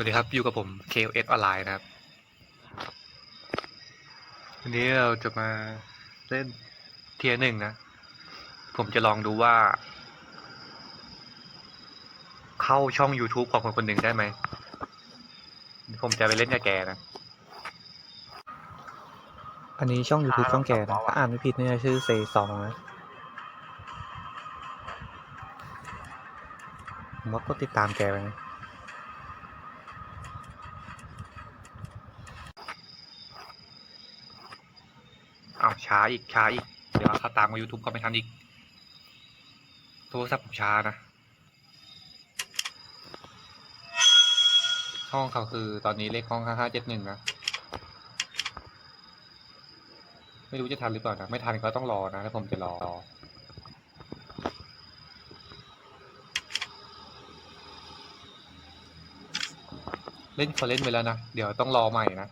วัสดีครับ อยู่กับผม KOS ออนไลน์นะครับ วันนี้เราจะมาเล่นเทียหนึ่งนะ ผมจะลองดูว่า เข้าช่อง YouTube ของคนคนหนึ่งได้ไหม ผมจะไปเล่นกับแกนะ อันนี้ช่อง YouTube ช่องแกนะถ้าอ่านไม่ผิดเนี่ยชื่อเซซองนะผมว่าก็ติดตามแกไปนะ อ้าว ช้าอีกช้าอีก เดี๋ยวถ้าตามมา YouTube ก็ไม่ทันอีก โทรศัพท์ผมช้านะ ห้องเขาคือตอนนี้เลขห้องห้าห้าเจ็ดหนึ่งนะ ไม่รู้จะทันหรือเปล่านะ ไม่ทันก็ต้องรอนะถ้าผมจะรอเล่นเขาเล่นไปแล้วนะ เดี๋ยวต้องรอใหม่นะ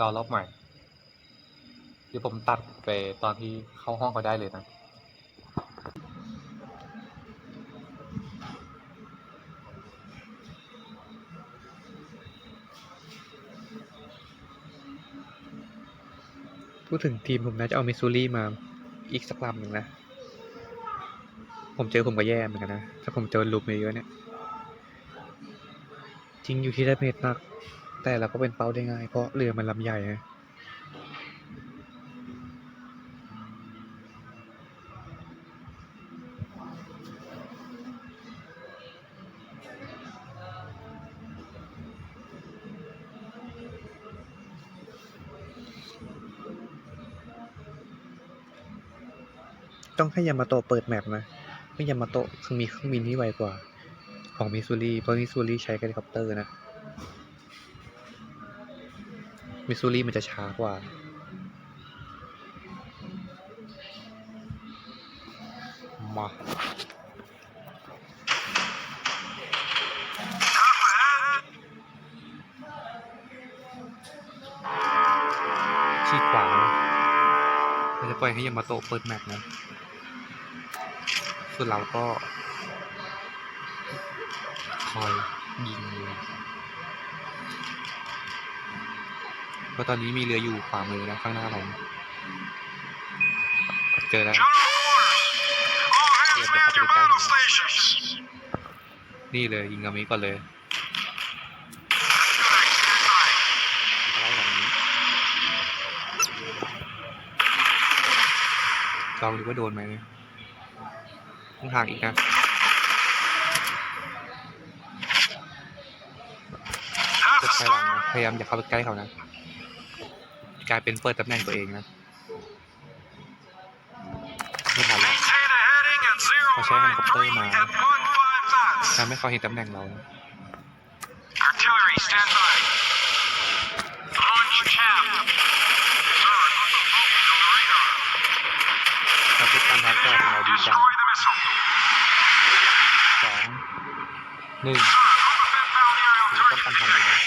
รอรอบใหม่ เดี๋ยวผมตัดไปตอนที่เข้าห้องเขาได้เลยนะ พูดถึงทีมผมนะจะเอามิสซูรี่มาอีกสักลำหนึ่งนะ ผมเจอผมก็แย่เหมือนกันนะ ถ้าผมเจอลูปเยอะเนี่ย จริงอยู่ที่ได้เมตรมากแต่เราก็เป็นเป้าได้ง่าย เพราะเรือมันลำใหญ่นะ ให้ยามาโตะเปิดแมปนะไม่ยามาโตะคือมีเครื่องบินที่ไวกว่า ของมิสซูรีเพราะมิสซูรีใช้เฮลิคอปเตอร์นะมิสซูรีมันจะช้ากว่ามาชีดขวาเราจะปล่อยให้ยามาโตะเปิดแมปนะ ส่วนเราก็ คอยยิงเลยเพราะตอนนี้มีเรืออยู่ขวามือนะข้างหน้าผมเจอแล้ว General orders! All hands man your battle stations! นี่เลยยิงกับนี้ก่อนเลย Artillery, stand by. ไล่แบบนี้ลองดูว่าโดนไหม ต้องทางอีกนะ Half กด a ถอยหลัง star! นะพยายามอย่าเข้าไปใกล้เขานะ กลายเป็นเปิดตำแหน่งตัวเองนะไม่ทันแล้ว Maintain a heading and zero Có xe nine helicopter three mà. at one five knots. ทำให้เขาเห็นตำแหน่งเรานะ Artillery, stand by. Launch cap. Turret on the focus on the radar. เราพุทการทัดก็ของเราดีจัง Destroy the missile. สอง หนึ่งถือต้องกันทันเลยนะ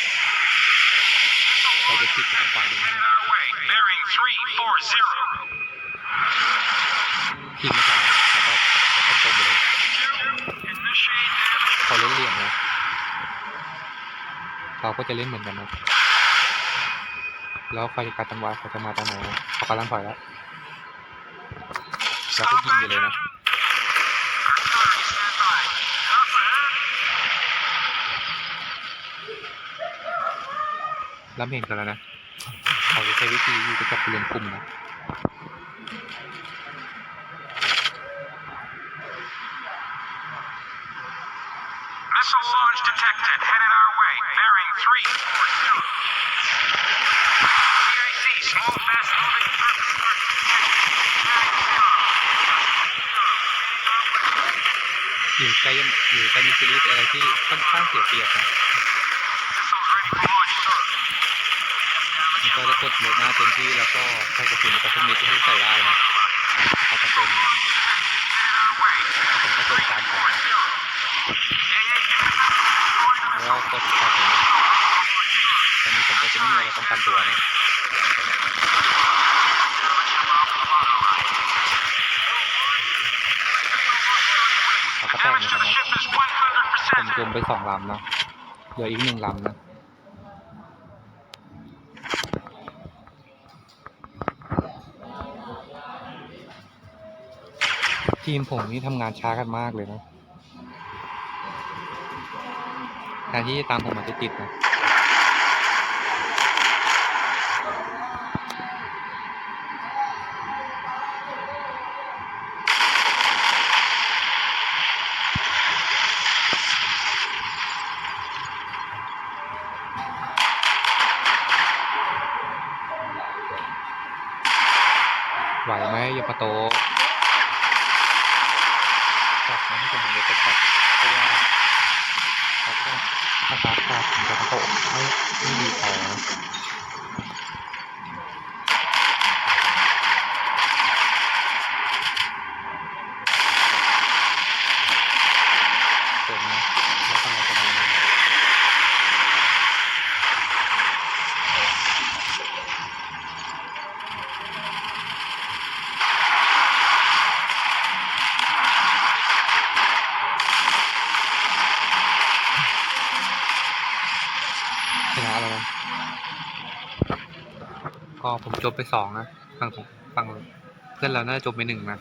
เราจะติดทางฝั่งนี้นะทิ้งไปแล้วก็ต้องตรงไปเลยพอเล่นเรียงนะเราก็จะเล่นเหมือนกันนะแล้วไฟกาดจังหวะเขาจะมาตอนไหนเขากำลังถอยแล้วเราก็ยิงอยู่เลยนะ แล้วไม่เห็นกันแล้วนะ เขาจะใช้วิธีอยู่กับเรือนกลุ่มนะ Missile launch detected. Headed our way. Bearing 340. CIC, small, fast moving surface target detected. Bearing 0. อยู่ใกล้อยู่ใกล้มิสซิลิสอะไรที่ค่อนข้างเสียเปรียบนะ ก็จะกดโหมดหน้าเต็มที่แล้วก็ใช้กระสุนกับทุกเม็ดที่ใส่ได้นะเขาก็เป็น Headed our way. ผมก็เป็นการของแล้วกดตัดเลยนะตอนนี้ผมก็จะไม่มีอะไรป้องกันตัวนะเขาก็แตกเหมือน Damage กัน to the นะ ship is 100%. ผมจมไปสองลำเนาะเหลืออีกหนึ่งลำนะ ทีมผมนี่ทำงานช้ากันมากเลยนะแทนที่จะตามผมมาติดๆนะไหวไหมยามาโต จับนะที่ผมจะจับเพราะว่าเขาก็ถ้าตาตาถึงจะโตไม่ไม่ดีพอ ผมจบไปสองนะฝั่งผมฝั่งเพื่อนเราน่าจะจบไปหนึ่งนะ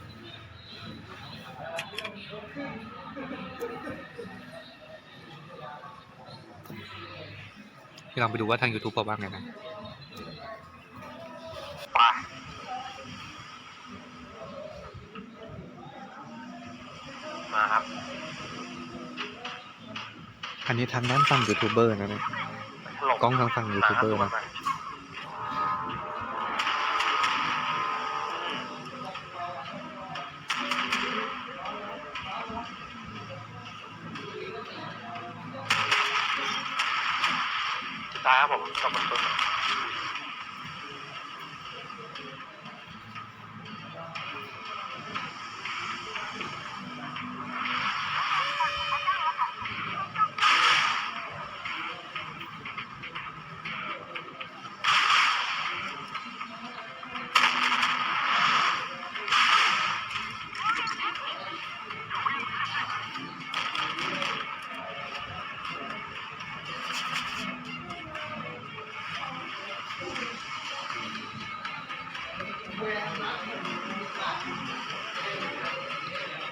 พี่ลองไปดูว่าทาง YouTube เขาว่าไงนะไปมาครับ อันนี้ทางด้านฝั่งยูทูบเบอร์นะเนี่ยถล่มกล้องทางฝั่งยูทูบเบอร์นะ ผมกับบนต้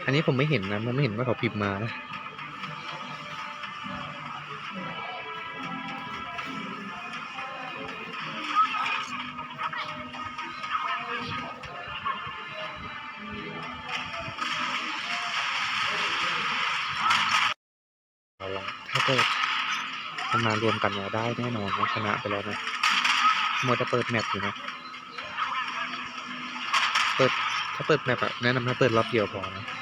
อันนี้ผมไม่เห็นนะ มันไม่เห็นว่าเขาพิมพ์มานะเอาละถ้าเกิดมันมารวมกันเนี่ยได้แน่นอนนะชนะไปแล้วนะมัวจะเปิดแมปอยู่นะ เปิด ถ้าเปิดแมปอะแนะนำให้เปิดรอบเดียวพอนะ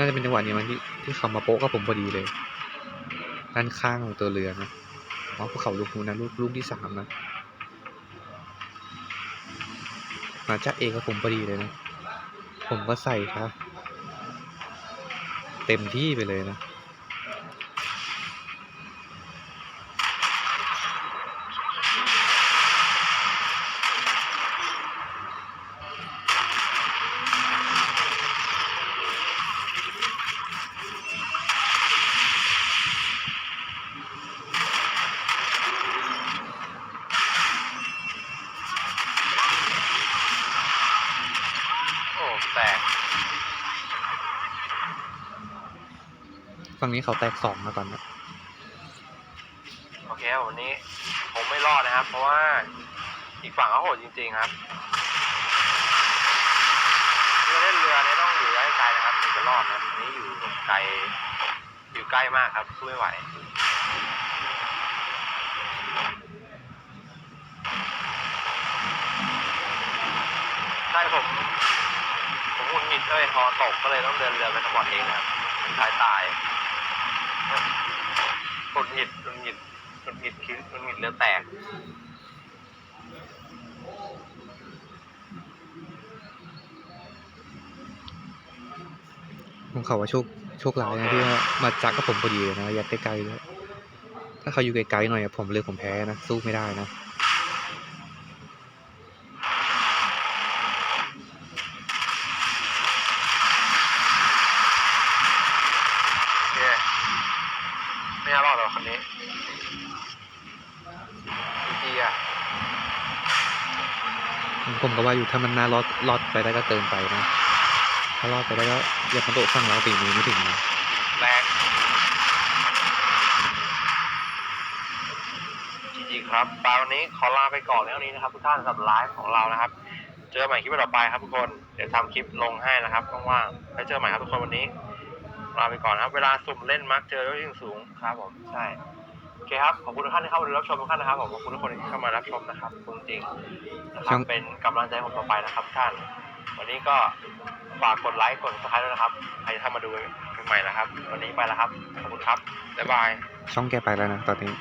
น่าจะเป็นจังหวะนี้มันที่ที่เขามาโป๊ะกับผมพอดีเลยด้านข้างของตัวเรือนะอ๋อภูเขาลูกนูนนะลูกลูกที่สามนะมาจ้าเอกับผมพอดีเลยนะ ผมก็ใส่ครับ เต็มที่ไปเลยนะ งนี้เขาแตกสองมาก่อนนะโอเคครับวันนี้ผมไม่รอดนะครับ เพราะว่าอีกฝั่งเขาโหดจริงๆครับเรือเล่นเรือเนี่ยต้องอยู่ไกลๆนะครับถึงจะรอดนะอันนี้อยู่ไกลอยู่ใกล้มากครับสู้ไม่ไหวใช่ผมผมหงุดหงิดเลยพอตกก็เลยต้องเดินเรือไปสปอร์ตเองครับท้ายตาย หงุดหงิดหงุดหงิดหงุดหงิดคิดหงุดหงิดเรือแตกผมเขาว่าโชคโชคร้ายนะที่ว่ามาจักกับผมพอดีเลยนะ อยากใกล้ๆเลยถ้าเขาอยู่ไกลๆหน่อยผมเลยผมแพ้นะ สู้ไม่ได้นะ โอเคไม่น่ารอดหรอกคนนี้ดีอะ ผม ก็ว่าอยู่ถ้ามันน่ารอดรอดไปได้ก็เติมไปนะ ถ้ารอดไปได้ก็ยามาโตะฝั่งเราตีมือไม่ถึงนะแรงจริงๆครับปาวันนี้ขอลาไปก่อนในวันนี้นะครับทุกท่านสำหรับไลฟ์ของเรานะครับ เจอใหม่คลิปต่อไปครับทุกคน เดี๋ยวทำคลิปลงให้นะครับว่างๆแล้วเจอใหม่ครับทุกคนวันนี้ลาไปก่อนนะครับ เวลาสุ่มเล่นมักเจอด้วยิ่งสูงครับผมใช่โอเคครับ ขอบคุณทุกท่านที่เข้ามารับชมทุกท่านนะครับผมขอบคุณทุกคนที่เข้ามารับชมนะครับคุณจริง นะครับ เป็นกำลังใจให้ผมต่อไปนะครับทุกท่าน วันนี้ก็ฝากกดไลค์กดซับสไครต์ด้วยนะครับใครที่เข้ามาดูใหม่ๆนะครับ วันนี้ไปแล้วครับ ขอบคุณครับ บ๊ายบาย ช่องแกไปแล้วนะตอนนี้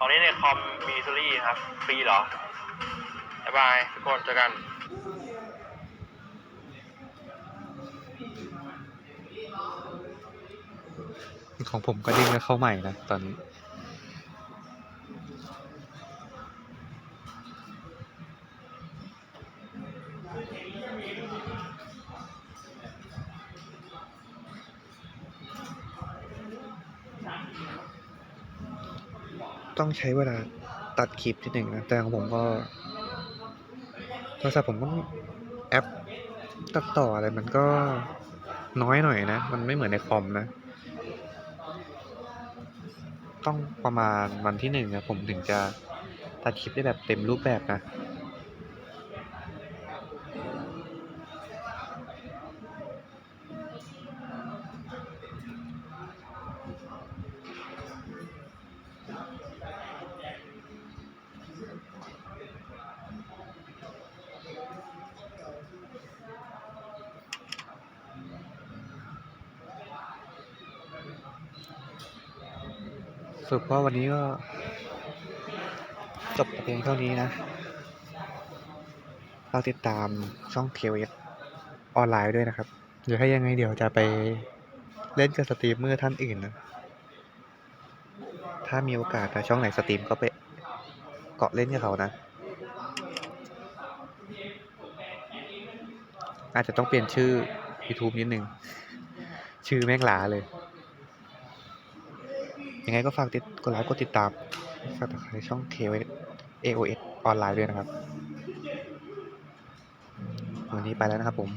ตอนนี้ในคอมมีซีรีส์ครับ ฟรีเหรอ บ๊ายบายทุกคนเจอกันของผมก็เด้งแล้วเข้าใหม่นะตอนนี้ ต้องใช้เวลาตัดคลิปนิดหนึ่งนะ แต่ของผมก็โทรศัพท์ผมก็แอปตัดต่ออะไรมันก็น้อยหน่อยนะ มันไม่เหมือนในคอมนะ ต้องประมาณวันที่หนึ่งนะผมถึงจะตัดคลิปได้แบบเต็มรูปแบบนะ สรุปว่าวันนี้ก็ จบเพียงเท่านี้นะ เราติดตามช่องเทวอออนไลน์ด้วยนะครับ เดี๋ยวถ้ายังไงเดี๋ยวจะไปเล่นกับสตรีมเมอร์ท่านอื่นนะ ถ้ามีโอกาสนะช่องไหนสตรีมก็ไปเกาะเล่นกับเขานะ อาจจะต้องเปลี่ยนชื่อ YouTube นิดนึง ชื่อแม่งหลาเลย ยังไงก็ฝากติดกดไลค์กดติดตามฝากติดตามช่อง KOS AOS ออนไลน์ด้วยนะครับ วันนี้ไปแล้วนะครับผม